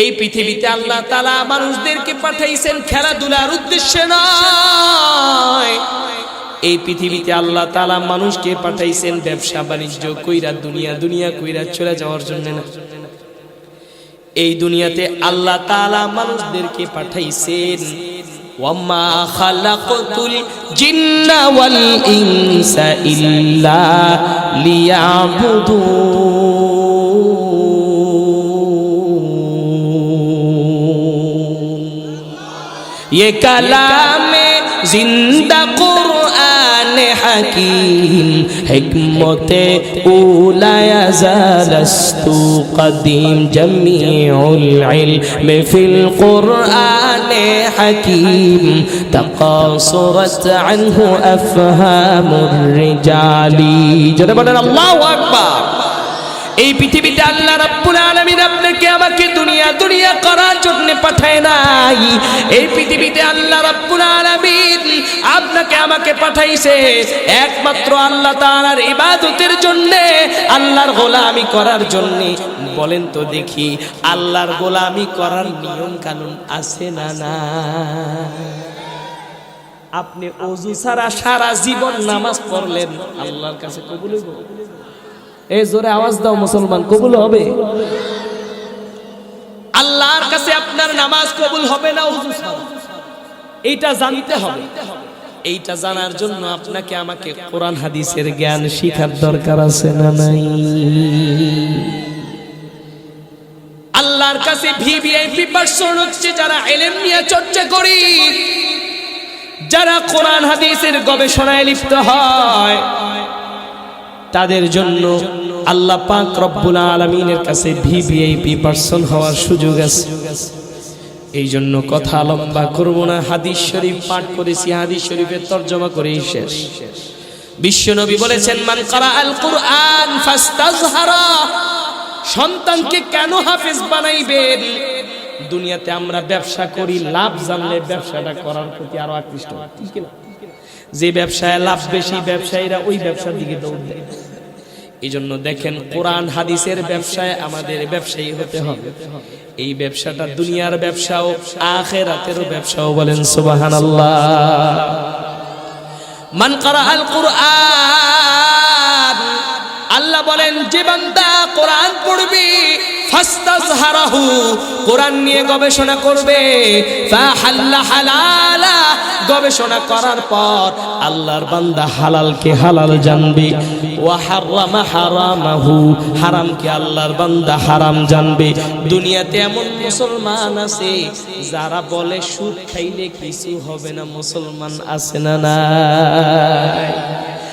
এই পৃথিবীতে আল্লাহ তালা মানুষদেরকে পাঠাইছেন খেলাধুলার উদ্দেশ্যে নয়। এই পৃথিবীতে আল্লাহ তালা মানুষকে পাঠাইছেন ব্যবসা, বাণিজ্য, কইরা দুনিয়া দুনিয়া কইরা চলে যাওয়ার জন্য না। এই দুনিয়াতে আল্লাহ তালা মানুষদেরকে পাঠাইছেন। ওয়াম্মা খালাকতুল জিন্না یہ کلام زندہ قرآن حکیم حکمت اولا یزالست قدیم جمیع العلم فی القرآن حکیم تقاصرت عنه افهام الرجال جنب اللہ اکبر এই পৃথিবীতে আল্লাহ রাব্বুল আলামিন আপনাকে আমাকে দুনিয়া দুনিয়া করার জন্য পাঠায় নাই। এই পৃথিবীতে আল্লাহ রাব্বুল আলামিন আপনাকে আমাকে পাঠাইছে। একমাত্র আল্লাহ তাআলার ইবাদতের জন্য, আল্লাহর গোলামি করার জন্য। বলেন তো দেখি, আল্লাহর গোলামি করার নিয়ম কানুন আছে না না আপনি অজু ছাড়া সারা জীবন নামাজ পড়লেন, আল্লাহর কাছে কবুল হইব? এই জোরে আওয়াজ দাও, মুসলমান, কবুল হবে? আল্লাহর কাছে আপনার নামাজ কবুল হবে না এইটা জানতে হবে। এইটা জানার জন্য আপনাকে আমাকে কোরআন, হাদিসের জ্ঞান শিখার দরকার আছে না নাই? আল্লাহর কাছে ভিভিআইপি পার্সন হচ্ছে যারা এলেম নিয়ে চর্চা করি, যারা কোরআন, হাদিসের গবেষণায় লিপ্ত হয়। তাদের জন্য আল্লাহ পাক রব্বুল আলমিনের কাছে ভিভিআইপি পার্সন হওয়ার সুযোগ আছে। এই জন্য কথা লম্বা করব না, হাদিস শরীফ পাঠ করেছি, হাদিস শরীফের তর্জমা করেই শেষ। বিশ্বনবী বলেছেন, মান কারা আল কুরআন ফাস্তাজহারা সন্তানকে কেন হাফেজ বানাইবেন? দুনিয়াতে আমরা ব্যবসা করি, লাভ জানলে ব্যবসাটা করার প্রতি আরও আকৃষ্ট। ঠিক না যে ব্যবসায় লাভ বেশি, ব্যবসায়ীরা ওই ব্যবসার দিকে দৌড় দেয় এই জন্য দেখেন কোরআন, হাদিসের ব্যবসায় আমাদের ব্যবসায়ী হতে হবে। এই ব্যবসাটা দুনিয়ার ব্যবসাও, আখেরাতেরও ব্যবসাও বলেন সুবাহান মান করা আল কোরআন, আল্লাহ বলেন, যে বান্দা কোরআন পড়বে, ফাস্তাজহারাহু কোরআন নিয়ে গবেষণা করবে। গবেষণা করার পর আল্লাহর বান্দা হালালকে হালাল জানবে। ওয়া হারামা হারামকে আল্লাহর বান্দা হারাম জানবে। দুনিয়াতে এমন মুসলমান আছে, যারা বলে, সুদ খাইলে কিছু হবে না, মুসলমান আছে না নাই?